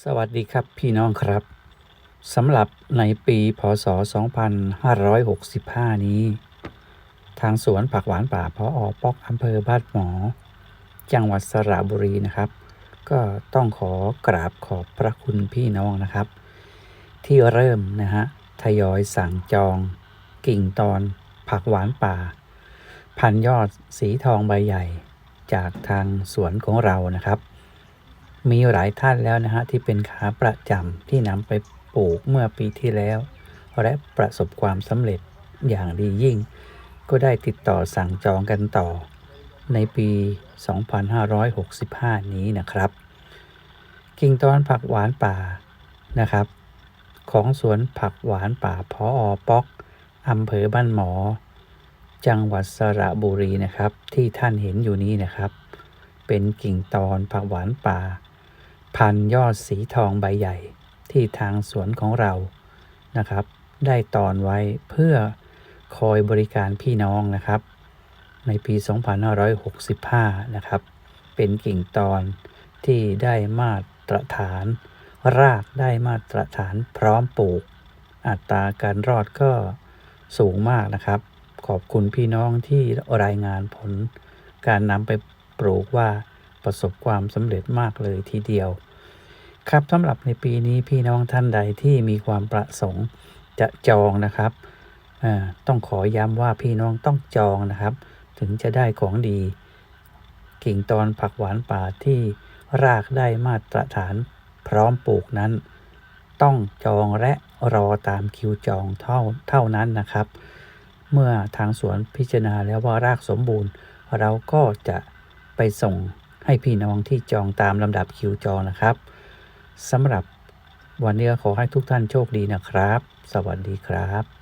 สวัสดีครับพี่น้องครับสำหรับในปีพศ 2565 นี้ ทางสวนผักหวานป่าพออปอกอำเภอบ้านหมอ จังหวัดสระบุรีนะครับ ก็ต้องขอกราบขอบพระคุณพี่น้องนะครับ ที่เริ่มนะฮะทยอยสั่งจอง กิ่งตอนผักหวานป่า พันยอดสีทองใบใหญ่ จากทางสวนของเรานะครับ มีหลายท่านแล้วนะฮะที่เป็นขาประจำที่นำไปปลูกเมื่อปีที่แล้ว และประสบความสำเร็จอย่างดียิ่ง ก็ได้ติดต่อสั่งจองกันต่อ ในปี 2565 นี้นะครับ กิ่งตอนผักหวานป่านะครับ ของสวนผักหวานป่าพออป๊อกอำเภอบ้านหมอ จังหวัดสระบุรีนะครับ ที่ท่านเห็นอยู่นี้นะครับ เป็นกิ่งตอนผักหวานป่า พันยอดสีทองใบใหญ่ที่ทางสวนของเรานะครับ ได้ตอนไว้เพื่อคอยบริการพี่น้องนะครับ ในปี 2565 นะครับ เป็นกิ่งตอนที่ได้มาตรฐาน รากได้มาตรฐานพร้อมปลูก อัตราการรอดก็สูงมากนะครับ ขอบคุณพี่น้องที่รายงานผล การนำไปปลูกว่า ประสบความสำเร็จมากเลยทีเดียว ครับสำหรับในปีนี้พี่น้องท่านใดที่มีความประสงค์จะจองนะครับต้องขอย้ำว่าพี่น้องต้องจองนะครับ ถึงจะได้ของดี กิ่งตอนผักหวานป่าที่รากได้มาตรฐานพร้อมปลูกนั้น ต้องจองและรอตามคิวจองเท่าเท่านั้นนะครับ เมื่อทางสวนพิจารณาแล้วว่ารากสมบูรณ์ เราก็จะไปส่ง ให้พี่น้องที่จองตามลำดับคิวจองนะครับสำหรับวันนี้ขอให้ทุกท่านโชคดีนะครับ สวัสดีครับ